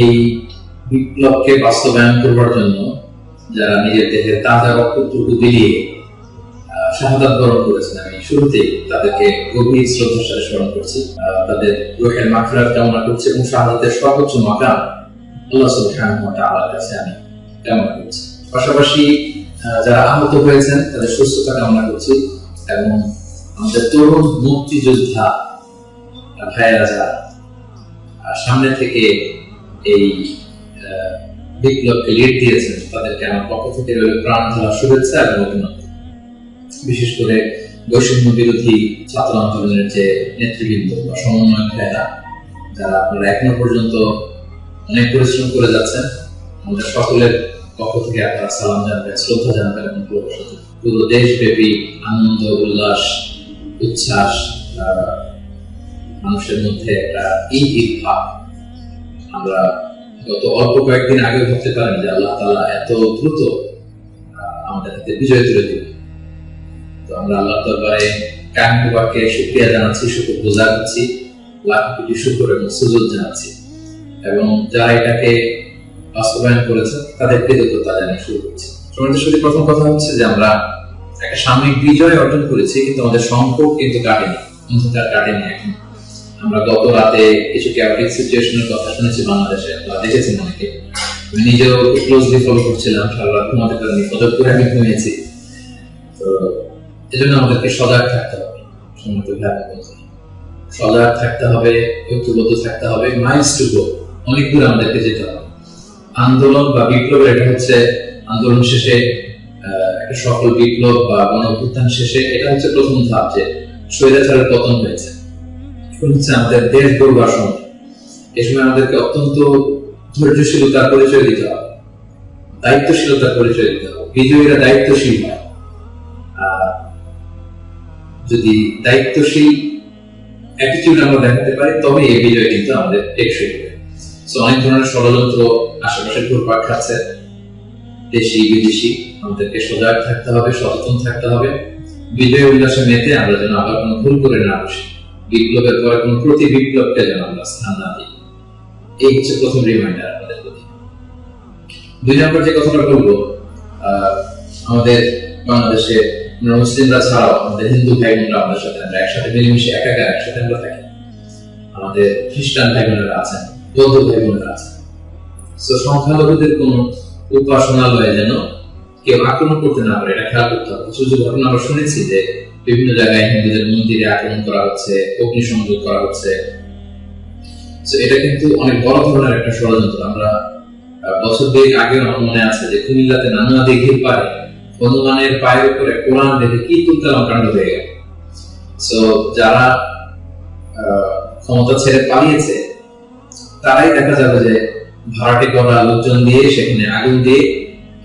এই বিপ্লবকে বাস্তবায়ন করবার জন্য যারা নিজের দেহের তাজা রক্তটুকু বরণ করেছেন, আমি শুরুতেই তাদেরকে গভীর শ্রদ্ধার সাথে স্মরণ করছি। তাদের রোহের মাফিরাত কামনা করছি এবং শাহাদাতের সর্বোচ্চ মাকাম আল্লাহ সুবহানাহু ওয়া তাআলার কাছে আমি কামনা করছি। পাশাপাশি যারা আহত হয়েছেন, তাদের সুস্থতা কামনা করছি এবং আমাদের তরুণ মুক্তিযোদ্ধা ভাইয়েরা যারা সামনে থেকে এই বিপ্লবকে লিড দিয়েছেন, তাদেরকে আমার পক্ষ থেকে প্রাণ ঢালা শুভেচ্ছা এবং অভিনন্দন। বিশেষ করে বৈষম্য বিরোধী ছাত্র আন্দোলনের যে নেতৃবৃন্দ বা সমন্বয় ভাইয়েরা, যারা আপনারা এখনও পর্যন্ত অনেক পরিশ্রম করে যাচ্ছেন, আমাদের সকলের পক্ষ থেকে আপনারা সালাম জানাবেন শ্রদ্ধা জানাবেন এবং ভালোবাসা পুরো দেশব্যাপী আনন্দ উল্লাস উচ্ছ্বাস মানুষের মধ্যে একটা ঈদ ঈদ ভাব আমরা গত অল্প কয়েকদিন আগে ভাবতে পারেন যে আল্লাহ তাআলা এত দ্রুত আমাদের হাতে বিজয় তুলে দিবে তো আমরা আল্লাহ দরবারে কাহিনীবাকে শুক্রিয়া জানাচ্ছি শুক্র বোঝা করছি লাখ কোটি শুক্র এবং সুযোগ জানাচ্ছি এবং যারা এটাকে বাস্তবায়ন করেছে, তাদের কৃতজ্ঞতা জানিয়ে শুরু করছি। সাথে প্রথম কথা হচ্ছে যে আমরা একটা সাময়িক বিজয় অর্জন করেছি, কিন্তু আমাদের সংকট কিন্তু কাটেনি, অন্ধকার কাটেনি এখন। আমরা গত রাতে কিছু ক্যাপিটিক সিচুয়েশনের কথা শুনেছি বাংলাদেশে, আপনারা দেখেছেন অনেকে। নিজেও ক্লোজলি ফলো করছিলাম, সারা রাত ঘুমাতে পারিনি ফজর করে আমি ঘুমিয়েছি। তো এজন্য আমাদেরকে সজাগ থাকতে হবে সম্মত সজাগ থাকতে হবে, ঐক্যবদ্ধ থাকতে হবে মাইলস টু গো অনেক দূর আমাদেরকে যেতে হবে। আন্দোলন বা বিপ্লবের এটা হচ্ছে আন্দোলন শেষে একটা সফল বিপ্লব বা গণ অভ্যুত্থান শেষে এটা হচ্ছে প্রথম ধাপ যে স্বৈরাচারের পতন হয়েছে। এখন হচ্ছে আমাদের দেশ গড়বার সময়। এই সময় আমাদেরকে অত্যন্ত ধৈর্যশীলতার পরিচয় দিতে হবে। দায়িত্বশীলতার পরিচয় দিতে হবে। বিজয়ীরা দায়িত্বশীল হয়। যদি দায়িত্বশীল অ্যাটিটিউড আমরা দেখাতে পারি তবে এই বিজয় কিন্তু আমাদের টেকসই হবে। সো অনেক ধরনের ষড়যন্ত্র আশেপাশে ঘুরপাক খাচ্ছে। দেশি, বিদেশি, আমাদেরকে সজাগ থাকতে হবে, সচেতন থাকতে হবে। বিজয় উল্লাসে মেতে আমরা যেন আবার কোনো ভুল করে না বিপ্লবের পরে কোনো প্রতি বিপ্লবকে যেন আমরা স্থান না দিই। এই হচ্ছে প্রথম রিমাইন্ডার আমাদের প্রতি। দুই নম্বর যে কথাটা আমাদের বাংলাদেশে মুসলিমরা ছাড়াও আমাদের হিন্দু ভাই বোনরা আমাদের সাথে আমরা একসাথে মিলেমিশে একাকার একসাথে আমরা থাকি। আমাদের খ্রিস্টান ভাই বোনেরা আছেন। বৌদ্ধ আছেন তো সংখ্যালঘুদের উপাসনালয়ে যেন কেউ আক্রমণ করতে না পারে, এটা খেয়াল করতে হবে। কিছু ঘটনা আমরা শুনেছি যে বিভিন্ন জায়গায় হিন্দুদের মন্দিরে আক্রমণ করা হচ্ছে করা হচ্ছে। তো এটা কিন্তু অনেক বড় ধরনের একটা ষড়যন্ত্র। আমরা বছর দুয়েক আগে আমার মনে আছে যে কুমিল্লাতে নানুয়া দিঘির পারে হনুমানের পায়ের উপরে কোরআন দেখে কি তুলতাম কাণ্ড হয়ে গেল। সো যারা ক্ষমতা ছেড়ে পালিয়েছে তারাই দেখা যাবে যে ভাড়াটি করা লোকজন দিয়ে সেখানে আগুন দিয়ে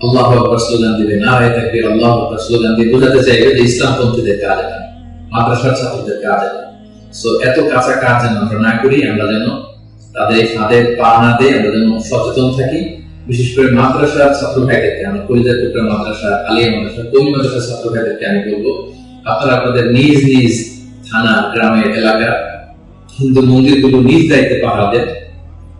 আল্লাহ আকবর স্লোগান দিবে। নারায় থাকবে আল্লাহ আকবর স্লোগান দিয়ে বোঝাতে চাইবে যে ইসলামপন্থীদের কাজ এটা মাদ্রাসার ছাত্রদের কাজ এটা সো এত কাঁচা কাজ যেন আমরা না করি, আমরা যেন তাদের ফাঁদের পা না দিয়ে আমরা যেন সচেতন থাকি। বিশেষ করে মাদ্রাসার ছাত্র ভাইদেরকে আমরা কলিজার টুকরা মাদ্রাসা, আলিয়া মাদ্রাসা, কমি মাদ্রাসার ছাত্র ভাইদেরকে আমি বলব, আপনারা আপনাদের নিজ নিজ থানা, গ্রামের এলাকা, হিন্দু মন্দিরগুলো নিজ দায়িত্বে পাহারা দেন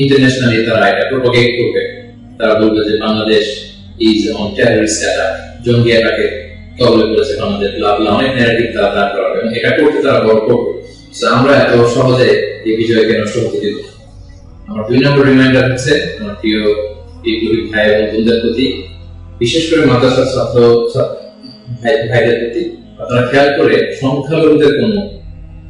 ইন্টারন্যাশনালি তারা এটা প্রোপাগেট করবে। তারা বলবে যে Bangladesh is on terrorist attack জঙ্গি অ্যাটাকে কবলে করেছে বাংলাদেশ। লাভ লাভ অনেক ন্যারেটিভ তারা দাঁড় করাবে। এবং এটা করতে তারা বড় করবে। আমরা এত সহজে এই বিজয়কে নষ্ট হতে দিব আমার দুই নম্বর রিমাইন্ডার হচ্ছে আমার প্রিয় বিপ্লবী ভাই এবং বোনদের প্রতি, বিশেষ করে মাদ্রাসার ছাত্র ভাইদের প্রতি। আপনারা খেয়াল করে সংখ্যালঘুদের কোনো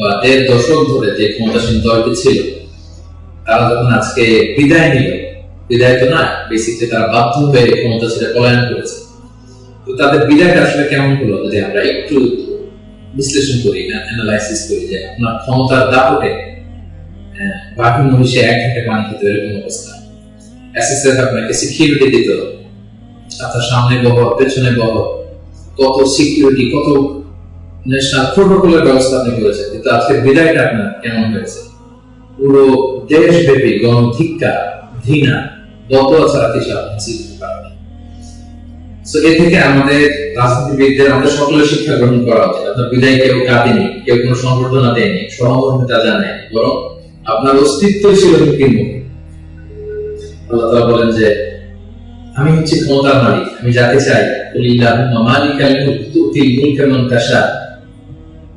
বা দেড় দশক ধরে যে ক্ষমতাসীন দলটি ছিল, তারা যখন আজকে বিদায় নিল, বিদায় তো না বেসিকলি তারা বাধ্য হয়ে ক্ষমতা ছেড়ে পলায়ন করেছে। তো তাদের বিদায়টা আসলে কেমন হলো, যদি আমরা একটু বিশ্লেষণ করি না অ্যানালাইসিস করি যে আপনার ক্ষমতার দাপটে বাকি মহিষে এক ঘাটে পানি খেতে এরকম অবস্থা। এসএসএফ আপনাকে সিকিউরিটি দিত আপনার সামনে বহর, পেছনে বহর, কত সিকিউরিটি কত প্রোটোকলের ব্যবস্থা আপনি করেছেন, কিন্তু আজকে বিদায়টা আপনার কেমন হয়েছে? পুরো দেশব্যাপী গণধিক্কা ঘৃণা বদয়া ছাড়া কিছু আপনি শিখতে এ থেকে আমাদের রাজনীতিবিদদের, আমাদের সকলের শিক্ষা গ্রহণ করা উচিত। আপনার বিদায় কেউ কাঁদেনি, কেউ কোনো সংবর্ধনা দেয়নি, সহমর্মিতা জানায় বরং আপনার অস্তিত্ব ছিল মুখে আল্লাহ বলেন যে, আমি হচ্ছি ক্ষমতার মালিক, আমি যাকে চাই কুলিল্লাহুম্মা মালিকাল মুলক তুতিল মুলকা মান তাশা।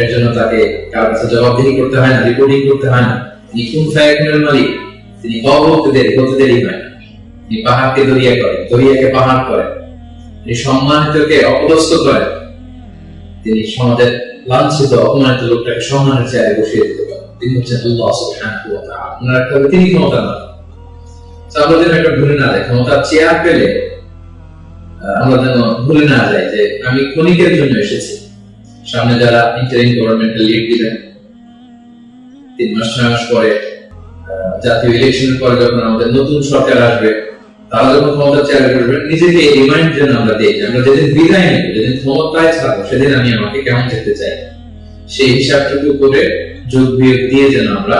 এর জন্য তাকে কারও কাছে জবাবদিহি করতে হয় না রিপোর্টিং করতে হয় না। তিনি কোন মালিক? তিনি হয় তিনি পাহাড়কে দরিয়া দরিয়াকে পাহাড় তিনি সম্মানিতকে অপদস্থ তিনি সমাজের লাঞ্ছিত, অপমানিত লোকটাকে সম্মানের চেয়ারে বসিয়ে দিতে পারেন। তিনি হচ্ছেন আল্লাহ সুবহানাহু ওয়া তাআলা। ওনার একটা তিনি ক্ষমতা না আমরা একটা ভুলে না যাই, ক্ষমতার চেয়ার পেলে আমরা যেন ভুলে না যাই যে আমি ক্ষণিকের জন্য এসেছি। সামনে যারা ইন্টারিম গভর্নমেন্টের লিড দিবেন তিন মাস ছয় মাস পরে জাতীয় ইলেকশনের পরে যখন আমাদের নতুন সরকার আসবে, তারা যখন ক্ষমতা বসবেন নিজেকে রিমাইন্ড যেন আমরা দিই আমরা যেদিন বিদায় নেব, যেদিন ক্ষমতায় সেদিন আমি আমাকে কেমন দেখতে চাই। সেই হিসাবটুকু করে যোগ বিয়োগ দিয়ে যেন আমরা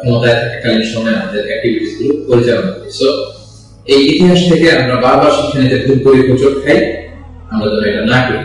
ক্ষমতায় থাকাকালীন সময় আমাদের অ্যাক্টিভিটিসগুলো পরিচালনা করি। সো এই ইতিহাস থেকে আমরা বারবার শিক্ষা নিতে ভুল করি খাই, আমরা যেন এটা না করি।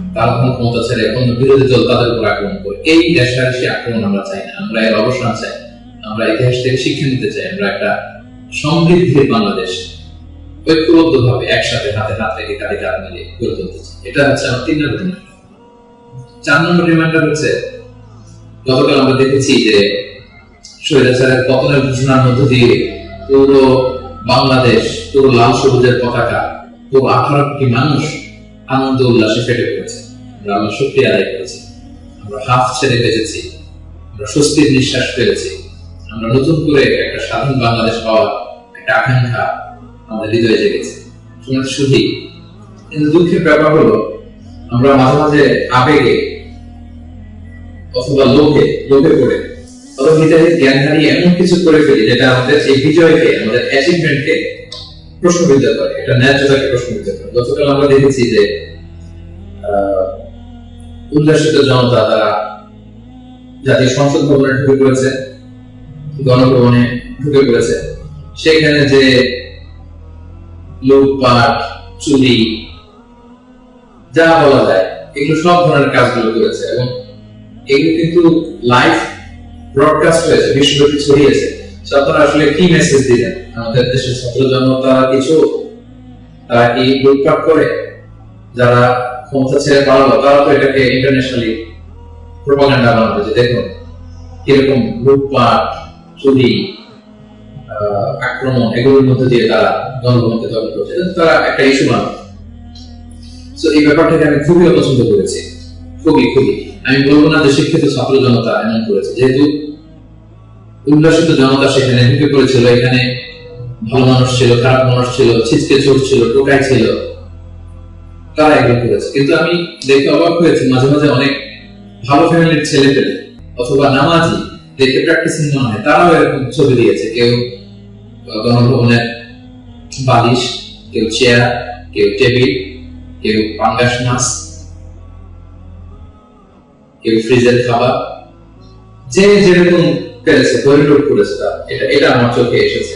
তারা তখন ক্ষমতা ছেড়ে অন্য বিরোধী দল তাদের উপর আক্রমণ করে। এই দেশাদেশি আক্রমণ আমরা চাই না। আমরা এর অবসান চাই। আমরা ইতিহাস থেকে শিক্ষা নিতে চাই। আমরা একটা সমৃদ্ধির বাংলাদেশ ঐক্যবদ্ধ ভাবে একসাথে হাতে হাত রেখে কাঁধে কাঁধ মিলিয়ে গড়ে তুলতে চাই। এটা হচ্ছে আমার তিন নম্বর রিমান্ডার চার নম্বর রিমান্ডার হচ্ছে, গতকাল আমরা দেখেছি যে স্বৈরাচারের পতনের ঘোষণার মধ্য দিয়ে পুরো বাংলাদেশ, পুরো লাল সবুজের পতাকা, পুরো আঠারো কোটি মানুষ আনন্দ উল্লাসে ফেটে পড়েছে। আমরা আল্লাহ শক্তি আদায় করেছি। আমরা হাফ ছেড়ে বেঁচেছি আমরা স্বস্তির নিঃশ্বাস ফেলেছি। আমরা নতুন করে একটা স্বাধীন বাংলাদেশ পাওয়ার একটা আকাঙ্ক্ষা আমাদের হৃদয়ে জেগেছে। শুনে শুধু কিন্তু দুঃখের ব্যাপার হলো আমরা মাঝে মাঝে আবেগে অথবা লোভে লোভে পড়ে। অথবা নিজেদের জ্ঞান হারিয়ে এমন কিছু করে ফেলি যেটা আমাদের এই বিজয়কে আমাদের অ্যাচিভমেন্টকে প্রশ্নবিদ্ধ করে। এটা ন্যায্যতাকে প্রশ্নবিদ্ধ করে। গতকাল আমরা দেখেছি যে আহ, উল্লাসিত জনতা তারা জাতীয় সংসদ ভবনে ঢুকে পড়েছে, গণভবনে ঢুকে পড়েছে। সেখানে যে লুটপাট, চুরি, যা বলা যায়, এগুলো সব ধরনের কাজগুলো করেছে এবং এগুলো কিন্তু লাইভ ব্রডকাস্ট হয়েছে, বিশ্বব্যাপী ছড়িয়েছে। আপনারা আসলে কি মেসেজ দিলেন? আমাদের দেশের ছাত্র জনতা কিছু? তারা কি লুটপাট করে? যারা ক্ষমতা ছেড়ে তারা তো এটাকে ইন্টারন্যাশনালি প্রোপাগান্ডা বানাবে যে দেখুন কীরকম লুটপাট, চুরি আক্রমণ এগুলোর মধ্যে দিয়ে তারা জনগণকে করছে। তারা একটা ইস্যু বানাবে। তো এই ব্যাপারটাকে আমি খুবই অপছন্দ করেছি। খুবই খুবই। আমি বলব না যে শিক্ষিত ছাত্র জনতা এমন করেছে। যেহেতু উল্লাসিত জনতা সেখানে ঢুকে পড়েছিল, এখানে ভালো মানুষ ছিল, খারাপ মানুষ ছিল ছিচকে চোর ছিল টোকাই ছিল। তারা এগুলো করেছে কিন্তু আমি দেখে অবাক হয়েছি, মাঝে মাঝে অনেক ভালো ফ্যামিলির ছেলে পেলে অথবা নামাজি দেখে প্র্যাকটিসিং মনে হয়, তারাও এরকম ছবি দিয়েছে। কেউ গণভবনের বালিশ, কেউ চেয়ার কেউ টেবিল কেউ পাঙ্গাস মাছ, কেউ ফ্রিজের খাবার, যে যেরকম পেরেছে পরিলোড করেছে এটা এটা আমার চোখে এসেছে।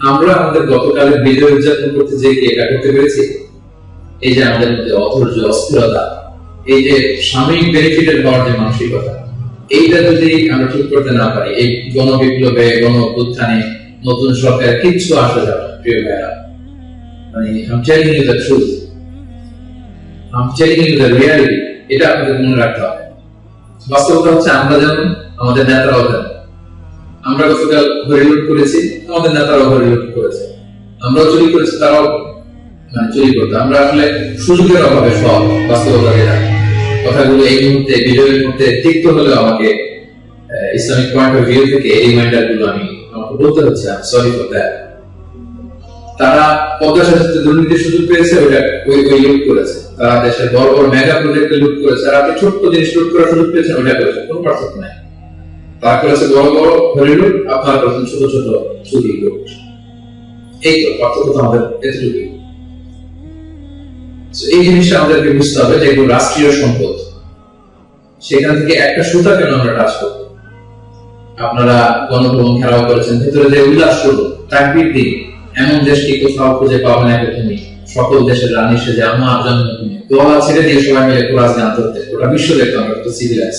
আমরা আমাদের গতকালের বিজয় উদযাপন করতে যে এটা করতে পেরেছি? এই যে আমাদের মধ্যে অধৈর্য, অস্থিরতা, এই যে সাময়িক বেনিফিটেড হওয়ার যে মানসিকতা, এইটা যদি আমরা ঠিক করতে না পারি, এই গণবিপ্লবে গণ নতুন সরকার কিচ্ছু আসা যাবে প্রিয় ভাইরা। মানে I'm telling you the truth. I'm telling you the reality. এটা আপনাদের মনে রাখতে হবে। বাস্তবতা হচ্ছে আমরা যেমন, আমাদের নেতারাও যেমন আমরা গতকাল হরিলুট করেছি, আমাদের নেতারাও হরিলুট করেছে। আমরাও চুরি করেছি, তারাও মানে চুরি করতে। আমরা আসলে সুযোগের অভাবে সব বাস্তবতা যেটা কথাগুলো এই মুহূর্তে বিজয়ের মুহূর্তে তিক্ত হলেও আমাকে ইসলামিক পয়েন্ট অফ ভিউ থেকে এই রিমাইন্ডারগুলো আমি আমাকে বলতে হচ্ছে সরি ফর দ্যাট তারা পদ্মা সেতুতে দুর্নীতির সুযোগ পেয়েছে, ওইটা ওই ওই লুট করেছে। তারা দেশের বড় বড় মেগা প্রজেক্টে লুট করেছে। আপনি ছোট্ট জিনিস লুট করার সুযোগ পেয়েছেন ওইটা করেছে। কোনো পার্থক্য নাই। তারা করেছে বড় বড় হরি লুট আপনারা করেছেন ছোট ছোট চুরি লুট এই তো পার্থক্য তো আমাদের এতটুকুই এই জিনিসটা আমাদেরকে বুঝতে হবে যে এগুলো রাষ্ট্রীয় সম্পদ। সেখান থেকে একটা সুতা কেন আমরা টাচ আপনারা গণভবন ঘেরাও করেছেন, ভেতরে যে উল্লাস করব, তাকবির দিন এমন দেশকে কোথাও খুঁজে পাবে না তুমি সকল দেশের রানী সেজে আমার দোয়া ছেড়ে দিয়ে সবাই মিলে কোরআন গান করতে গোটা বিশ্ব দেখতো আমরা কত সিভিলাইজ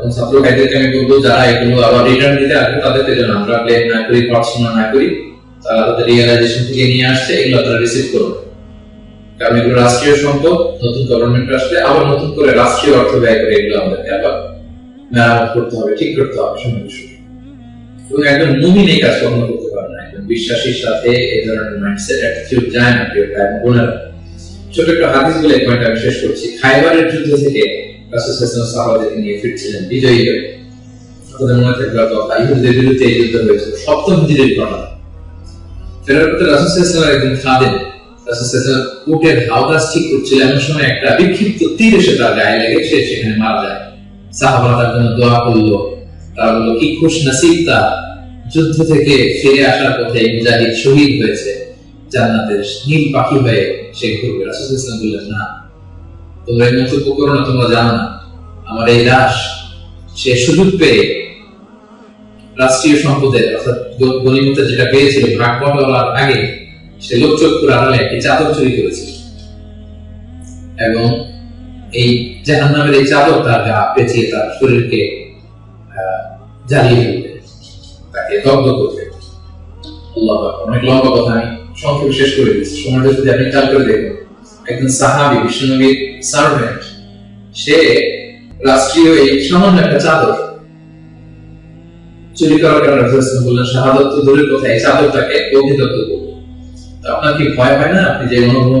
এবং ছাত্র ভাইদেরকে আমি বলব, যারা এগুলো আবার রিটার্ন দিতে আসবে তাদেরকে যেন আমরা ব্লেম না করি, পড়াশোনা না করি, তারা তাদের রিয়েলাইজেশন থেকে নিয়ে আসছে, এগুলো তারা রিসিভ করবে। কারণ এগুলো রাষ্ট্রীয় সম্পদ, নতুন গভর্নমেন্ট আসলে আবার নতুন করে রাষ্ট্রীয় অর্থ ব্যয় করে এগুলো আমাদেরকে আবার মেরামত করতে হবে, ঠিক করতে হবে সময় এবং একজন মুমিন এই কাজ কখনো করতে পারে না, একজন বিশ্বাসীর সাথে এই ধরনের মাইন্ডসেট অ্যাটিটিউড যায় না ভাই ছোট একটা হাদিস বলে পয়েন্ট আমি শেষ করছি, খাইবারের যুদ্ধ থেকে নিয়ে ফিরছিলেন বিজয়ী হয়ে। মনে থাকবে কথা ইহুদিদের বিরুদ্ধে এই যুদ্ধ সপ্তম হিজরির ঘটনা। ফেরার পথে রাসূল খাদেম। রাসূল উটের হাওদাস ঠিক করছিল এমন সময় একটা বিক্ষিপ্ত তীর এসে তার গায়ে লেগে, সে সেখানে মারা যায়। তার জন্য দোয়া করল। তারা বলল, কি খুশ নসিব তার যুদ্ধ থেকে ফিরে আসার পথে মুজাহিদ শহীদ হয়েছে। জান্নাতের নীল পাখি হয়ে সে ঘুরবে। রাসূল ওয়াসাল্লাম বললেন, না। তোমরা এই করো না, তোমরা জানো না। আমার এই লাশ, সে সুযোগ পেয়ে রাষ্ট্রীয় সম্পদের অর্থাৎ গণিমতে যেটা পেয়েছিল ভাগ বটলার আগে, সে লোকচক্ষুর আড়ালে একটি চাদর চুরি করেছিল। এবং এই জাহান নামের এই চাদর তার গা পেঁচিয়ে তার শরীরকে জ্বালিয়ে ফেলবে, তাকে দগ্ধ করবে। অনেক লম্বা কথা আমি সংক্ষেপে শেষ করে দিচ্ছি। সময়টা যদি আপনি খেয়াল করে দেখুন, একজন সাহাবি বিষ্ণুনবীর সার্ভেন্ট। সে রাষ্ট্রীয় এই সামান্য একটা চাদর। চুরি করার কারণে রাসূলুল্লাহ বললেন, শাহাদত তো দূরের কথা, এই চাদরটাকে অভিদত্ত করবে। আপনার কি ভয় হয় না? আপনি যে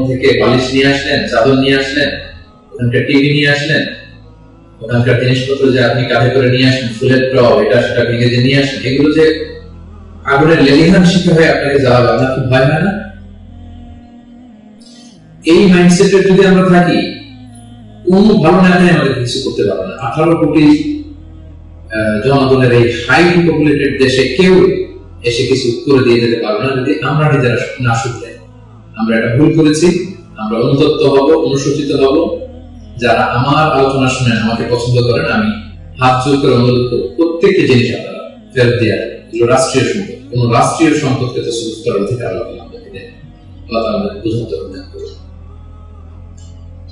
থেকে বালিশ নিয়ে আসলেন, চাদর নিয়ে আসলেন, ওখানকার টিভি নিয়ে আসলেন, ওখানকার জিনিসপত্র যে আপনি কাঁধে করে নিয়ে আসেন, ফুলের এটা সেটা ভেঙে যে নিয়ে আসেন, এগুলো যে আগুনের লেলিহান শিখে হয়ে আপনাকে জ্বালাবে, আপনার কি ভয় হয় না? এই মাইন্ডসেটে যদি আমরা থাকি কোন ভালো নেতাই আমাদের কিছু করতে পারবে না। আঠারো কোটি জনগণের এই হাইলি পপুলেটেড দেশে কেউ এসে কিছু করে দিয়ে যেতে পারবে না যদি আমরা নিজেরা না শুধরে। আমরা এটা ভুল করেছি, আমরা অনুতপ্ত হব অনুসূচিত হব। যারা আমার আলোচনা শুনেন, আমাকে পছন্দ করেন, আমি হাত জোর করে অনুরোধ করব, প্রত্যেকটি জিনিস আপনারা ফেরত যাবে এগুলো রাষ্ট্রীয় সম্পদ, কোন রাষ্ট্রীয় সম্পদকে তো সুস্থ অধিকার আল্লাহ আমাদেরকে দেন। আল্লাহ আমাদের বুঝাতে করুন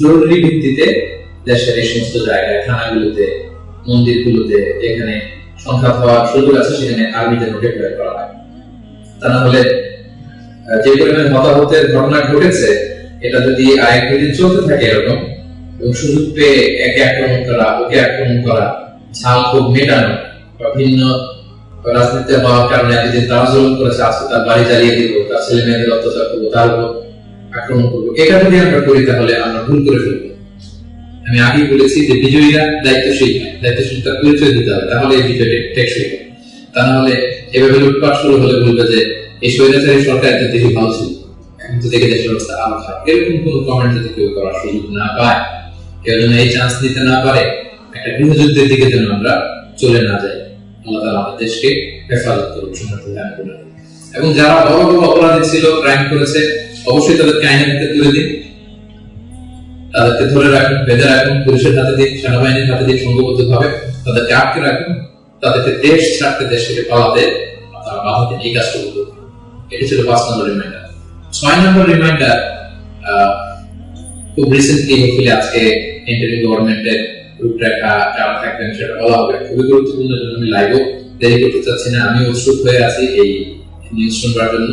জরুরি ভিত্তিতে দেশের এই সমস্ত জায়গায়, থানাগুলোতে, মন্দিরগুলোতে যেখানে সংঘাত হওয়ার সুযোগ আছে, সেখানে আর্মি যেন ডেপ্লয় করা হয়। তা না হলে যে পরিমাণে হতাহতের ঘটনা ঘটেছে, এটা যদি আরেক দুদিন চলতে থাকে এরকম, এবং সুযোগ পেয়ে একে আক্রমণ করা, ওকে আক্রমণ করা, ঝাল খুব মেটানো, বা ভিন্ন রাজনীতিতে হওয়ার কারণে এতদিন তারা করেছে, আজকে তার বাড়ি জ্বালিয়ে দিব, তার ছেলে মেয়েদের অত্যাচার করব, তার উপর আক্রমণ করব। এটা যদি আমরা করি, তাহলে আমরা ভুল করে ফেলব। আমি আগেই বলেছি যে বিজয়ীরা দায়িত্বশীল হয় দায়িত্বশীলতার পরিচয় দিতে হবে তাহলে এই বিজয়টি টেকসই তা না হলে এভাবে লুটপাট শুরু হলে বলবে যে, এই স্বৈরাচারী সরকার এত দেশে ভালো ছিল, এখন তো দেখে দেশের অবস্থা আরও খারাপ। এরকম কোনো কমেন্ট যদি কেউ করার সুযোগ না পায়, কেউ যেন এই চান্স নিতে না পারে, একটা গৃহযুদ্ধের দিকে যেন আমরা চলে না যাই। আল্লাহ তাআলা আমাদের দেশকে হেফাজত করুন সমর্থ দান করুন এবং যারা বড় বড় অপরাধী ছিল ক্রাইম করেছে অবশ্যই তাদেরকে আইনের হাতে তুলে দিন। তাদেরকে ধরে রাখুন, বেঁধে রাখুন, পুলিশের হাতে দিন সেনাবাহিনীর হাতে দিন সংঘবদ্ধ ভাবে তাদেরকে আটকে রাখুন, তাদেরকে দেশ ছাড়তে, দেশ থেকে পালাতে তারা বাধা দিন এই কাজটা হবে। এটি ছিল পাঁচ নম্বর রিমাইন্ডার ছয় নম্বর রিমাইন্ডার খুব রিসেন্টলি হopefully আজকে ইন্টারভিউ গভর্নমেন্টের রূপরেখা কারা থাকবেন সেটা বলা হবে। খুবই গুরুত্বপূর্ণ জন্য আমি লাইভও দেরি করতে চাচ্ছি না। আমি উৎসুক হয়ে আছি এই নিউজ শুনবার জন্য।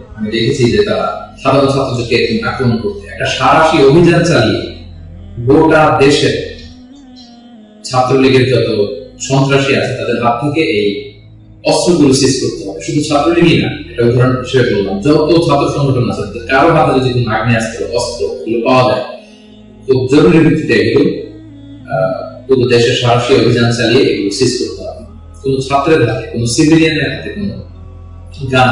আমি দেখেছি যে তারা সাধারণ ছাত্রদেরকে এরকম আক্রমণ করতে একটা সারাশি অভিযান চালিয়ে গোটা দেশের ছাত্রলীগের যত সন্ত্রাসী আছে, তাদের হাত থেকে এই অস্ত্রগুলো সিজ করতে হবে। শুধু ছাত্রলীগই না, এটা উদাহরণ হিসেবে বললাম, যত ছাত্র সংগঠন আছে কারও হাতে যদি কোনো আগ্নেয়াস্ত্র, অস্ত্র এগুলো পাওয়া যায়, খুব জরুরি ভিত্তিতে এগুলো পুরো দেশের সাহসী অভিযান চালিয়ে এগুলো সিজ করতে হবে। কোনো ছাত্রের হাতে, কোনো সিভিলিয়ানের হাতে কোনো গান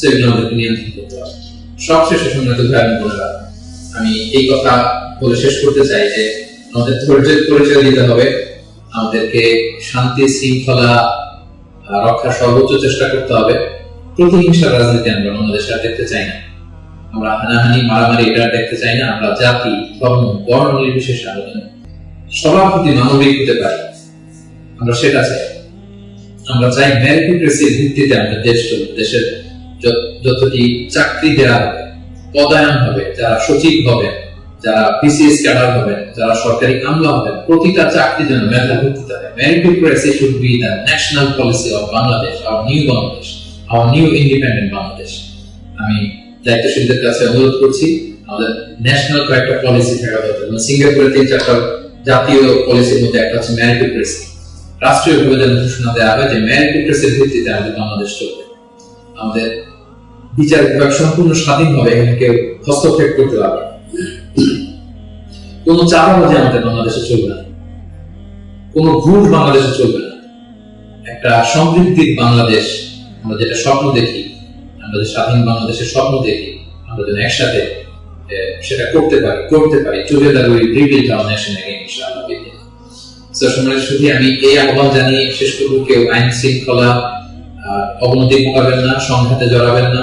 সেগুলো আমাদেরকে নিয়ন্ত্রণ করতে হবে সবশেষে সম্মানিত ভাই বোনেরা আমি এই কথা বলে শেষ করতে চাই যে, আমাদের ধৈর্যের পরিচয় দিতে হবে। আমাদেরকে শান্তি, শৃঙ্খলা রক্ষার সর্বোচ্চ চেষ্টা করতে হবে। প্রতিহিংসার রাজনীতি আমরা আর দেখতে চাই না। আমরা হানাহানি, মারামারি এটা দেখতে চাই না। আমরা জাতি, ধর্ম, বর্ণ নির্বিশেষে যেন সবার প্রতি মানবিক হতে পারি। আমরা সেটা চাই। আমরা চাই মেরিটোক্রেসির ভিত্তিতে আমাদের দেশ দেশের যতটি চাকরি দেওয়া হবে, পদায়ন হবে, যারা সচিব হবেন, যারা বিসিএস ক্যাডার হবেন, যারা সরকারি আমলা হবেন, প্রতিটা চাকরি যেন হবে। Meritocracy should be the national policy of Bangladesh new Bangladesh new independent Bangladesh আমি দায়িত্বশীলদের কাছে অনুরোধ করছি, আমাদের ন্যাশনাল কয়েকটা পলিসি থাকা দরকার যেমন সিঙ্গাপুরের তিন চারটা জাতীয় পলিসির মধ্যে একটা হচ্ছে মেরিটোক্রেসি রাষ্ট্রীয়ভাবে যেন ঘোষণা দেওয়া হয় যে মেরিটোক্রেসির ভিত্তিতে আমাদের বাংলাদেশ চলবে। আমাদের বিচার বিভাগ সম্পূর্ণ স্বাধীনভাবে এখানে কেউ হস্তক্ষেপ করতে পারবে। কোনো চাপাবাজি আমাদের বাংলাদেশে চলবে না। কোনো ঘুষ বাংলাদেশে চলবে না। একটা সমৃদ্ধির বাংলাদেশ, আমরা যেটা স্বপ্ন দেখি, আমরা যে স্বাধীন বাংলাদেশের স্বপ্ন দেখি, আমরা যেন একসাথে সেটা করতে পারি করতে পারি together we rebuild our nation again আমি এই আহ্বান জানিয়ে শেষ করব, কেউ আইন শৃঙ্খলা অবনতি ঘটাবেন না, সংঘাতে জড়াবেন না।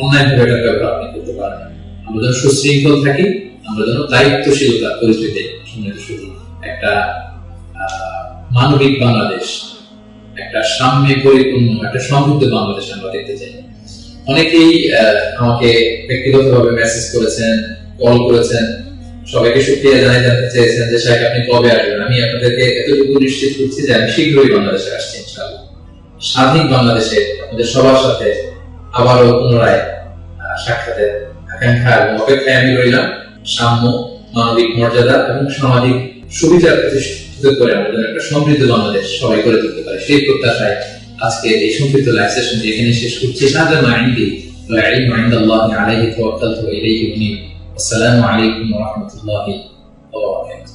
অনলাইন ভাবে এটার ব্যবহার আপনি করতে পারেন। আমরা যেন সুশৃঙ্খল থাকি, আমরা যেন দায়িত্বশীলতা পরিচয় দেই শুধু। একটা মানবিক বাংলাদেশ, একটা সাম্যে পরিপূর্ণ, একটা সমৃদ্ধ বাংলাদেশ আমরা দেখতে চাই। অনেকেই আমাকে ব্যক্তিগতভাবে মেসেজ করেছেন কল করেছেন। সবাইকে সুক্রিয়া জানাই জানতে চেয়েছেন যে, সাহেব, আপনি কবে আসবেন? আমি আপনাদেরকে এতটুকু নিশ্চিত করছি যে আমি শীঘ্রই বাংলাদেশে আসছি, ইনশাআল্লাহ। স্বাধীন বাংলাদেশে আমাদের সবার সাথে আবারও পুনরায় আহ, সাক্ষাতের আকাঙ্ক্ষা এবং অপেক্ষায় আমি রইলাম সাম্য মানবিক মর্যাদা এবং সামাজিক সুবিচার প্রতিষ্ঠিত করে আমাদের একটা সমৃদ্ধ বাংলাদেশ সবাই করে তুলতে পারে সেই প্রত্যাশায় আজকে এই সংক্ষিপ্ত লাইভ সেশন এখানে শেষ করছি هذا ما عندي والعلم عند الله عليه توكلت وإليه أنيب والسلام عليكم ورحمة الله وبركاته